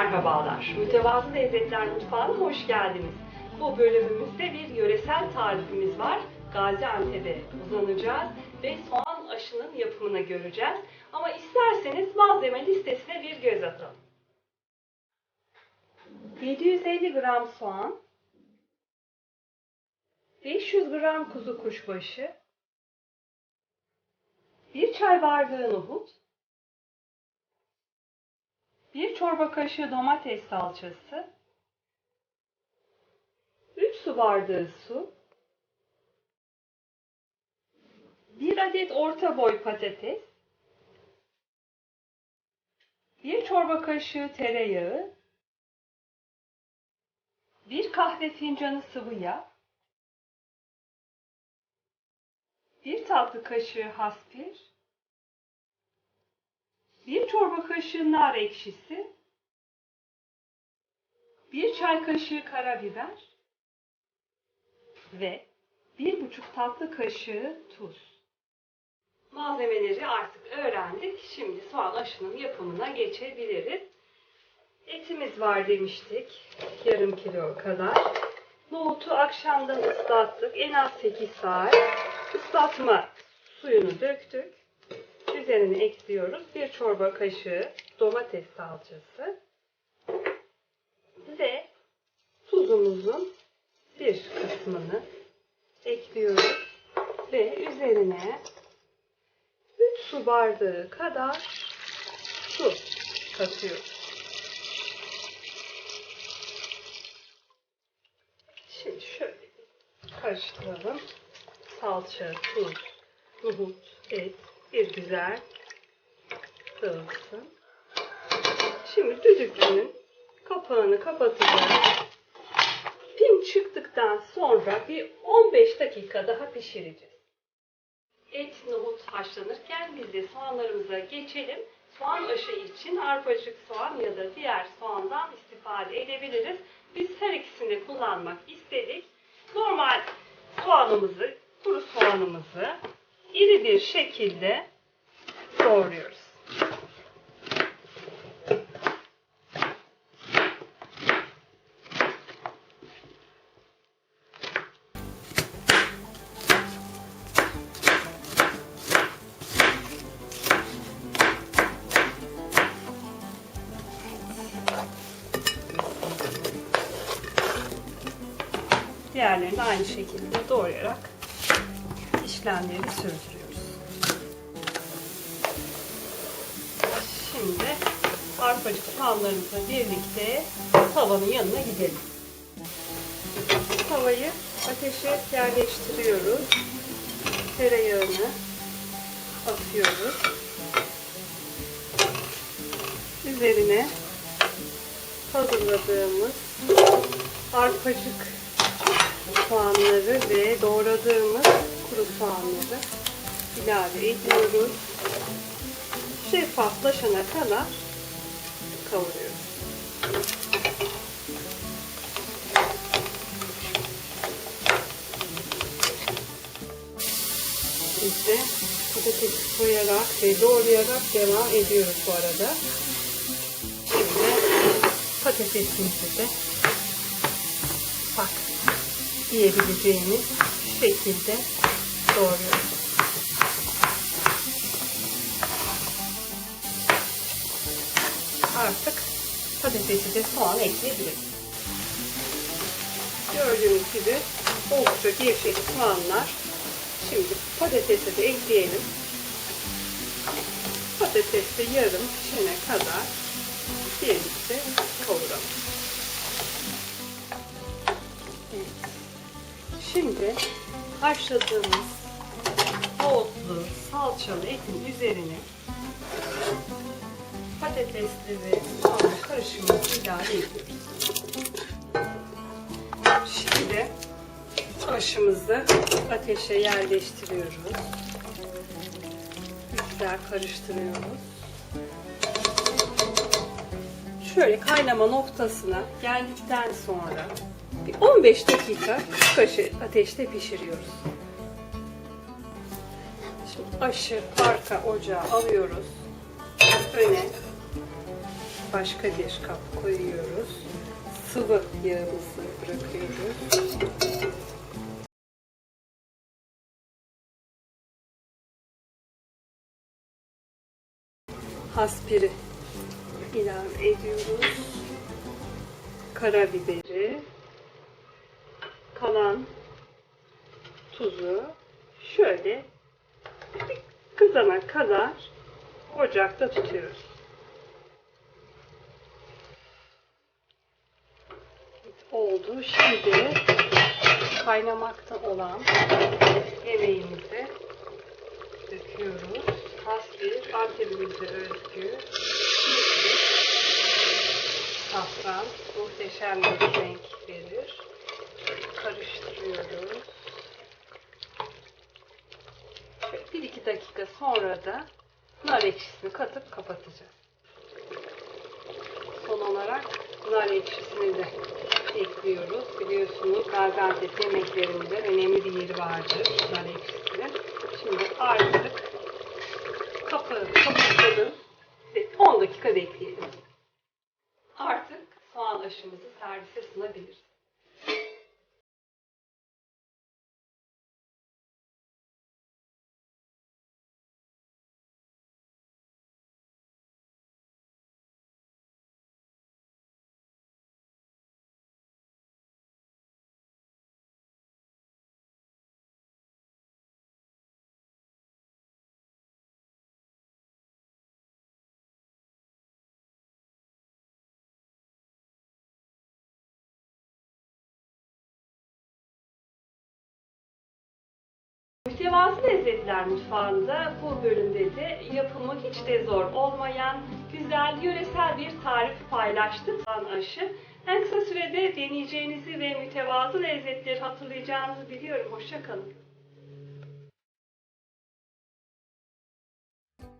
Merhabalar, Mütevazı Lezzetler Mutfağı'na hoş geldiniz. Bu bölümümüzde bir yöresel tarifimiz var. Gaziantep'e uzanacağız ve soğan aşının yapımını göreceğiz. Ama isterseniz malzeme listesine bir göz atalım. 750 gram soğan, 500 gram kuzu kuşbaşı, 1 çay bardağı nohut, 1 çorba kaşığı domates salçası, 3 su bardağı su, 1 adet orta boy patates, 1 çorba kaşığı tereyağı, 1 kahve fincanı sıvı yağ, 1 tatlı kaşığı haspir, 1 çorba kaşığı nar ekşisi, 1 çay kaşığı karabiber ve 1,5 tatlı kaşığı tuz. Malzemeleri artık öğrendik. Şimdi soğan aşının yapımına geçebiliriz. Etimiz var demiştik. Yarım kilo kadar. Nohutu akşamdan ıslattık. En az 8 saat. Islatma suyunu döktük. Üzerine ekliyoruz. Bir çorba kaşığı domates salçası ve tuzumuzun bir kısmını ekliyoruz ve üzerine 3 su bardağı kadar su katıyoruz. Şimdi şöyle karıştıralım. Salça, tuz, nohut, et bir güzel dağılsın. Şimdi düdüklünün kapağını kapatacağız. Pim çıktıktan sonra bir 15 dakika daha pişireceğiz. Et, nohut haşlanırken biz de soğanlarımıza geçelim. Soğan aşı için arpacık soğan ya da diğer soğandan istifade edebiliriz. Biz her ikisini kullanmak istedik. Normal soğanımızı, kuru soğanımızı iri bir şekilde doğruyoruz. Diğerlerini aynı şekilde doğrayarak işlemleri sürdürüyoruz. Şimdi arpacık soğanlarımızla birlikte tavanın yanına gidelim. Tavayı ateşe yerleştiriyoruz. Tereyağını atıyoruz. Üzerine hazırladığımız arpacık soğanları ve doğradığımız kuru soğanları ilave ediyoruz. Şeffaflaşana kadar kavuruyoruz. Biz de patatesi koyarak ve doğrayarak devam ediyoruz bu arada. Şimdi patatesimizi de bak yiyebileceğimiz şekilde doğruyoruz. Artık patatesi de soğan ekleyebiliriz. Gördüğünüz gibi oldukça gevşek soğanlar. Şimdi patatesi de ekleyelim. Patates de yarım pişene kadar birlikte kavuralım. Şimdi haşladığımız nohutlu, salçalı etin üzerine patatesli ve soğan karışımını ilave ediyoruz. Şimdi aşımızı ateşe yerleştiriyoruz. Güzel karıştırıyoruz. Şöyle kaynama noktasına geldikten sonra bir 15 dakika aşı ateşte pişiriyoruz. Aşı arka ocağa alıyoruz. Öne başka bir kap koyuyoruz. Sıvı yağımızı bırakıyoruz. Haspiri ilave ediyoruz. Karabiberi, kalan tuzu şöyle kızana kadar ocakta tutuyoruz. Oldu. Şimdi kaynamakta olan yemeğimizi döküyoruz. Has bir Antep'imize özgü safran muhteşem bir renk verir. Karıştırıyoruz. Şöyle bir iki dakika sonra da nar ekşisini katıp kapatacağız. Son olarak nar ekşisini de ekliyoruz. Biliyorsunuz Gaziantep yemeklerinde önemli bir yeri vardır nar ekşisinin. Şimdi artık kapı kapatalım ve 10 dakika bekleyelim. Artık soğan aşımızı servise sunabiliriz. Mütevazı Lezzetler Mutfağı'nda bu bölümde de yapımı hiç de zor olmayan güzel yöresel bir tarif paylaştık. Aşı. En kısa sürede deneyeceğinizi ve mütevazı lezzetleri hatırlayacağınızı biliyorum. Hoşçakalın.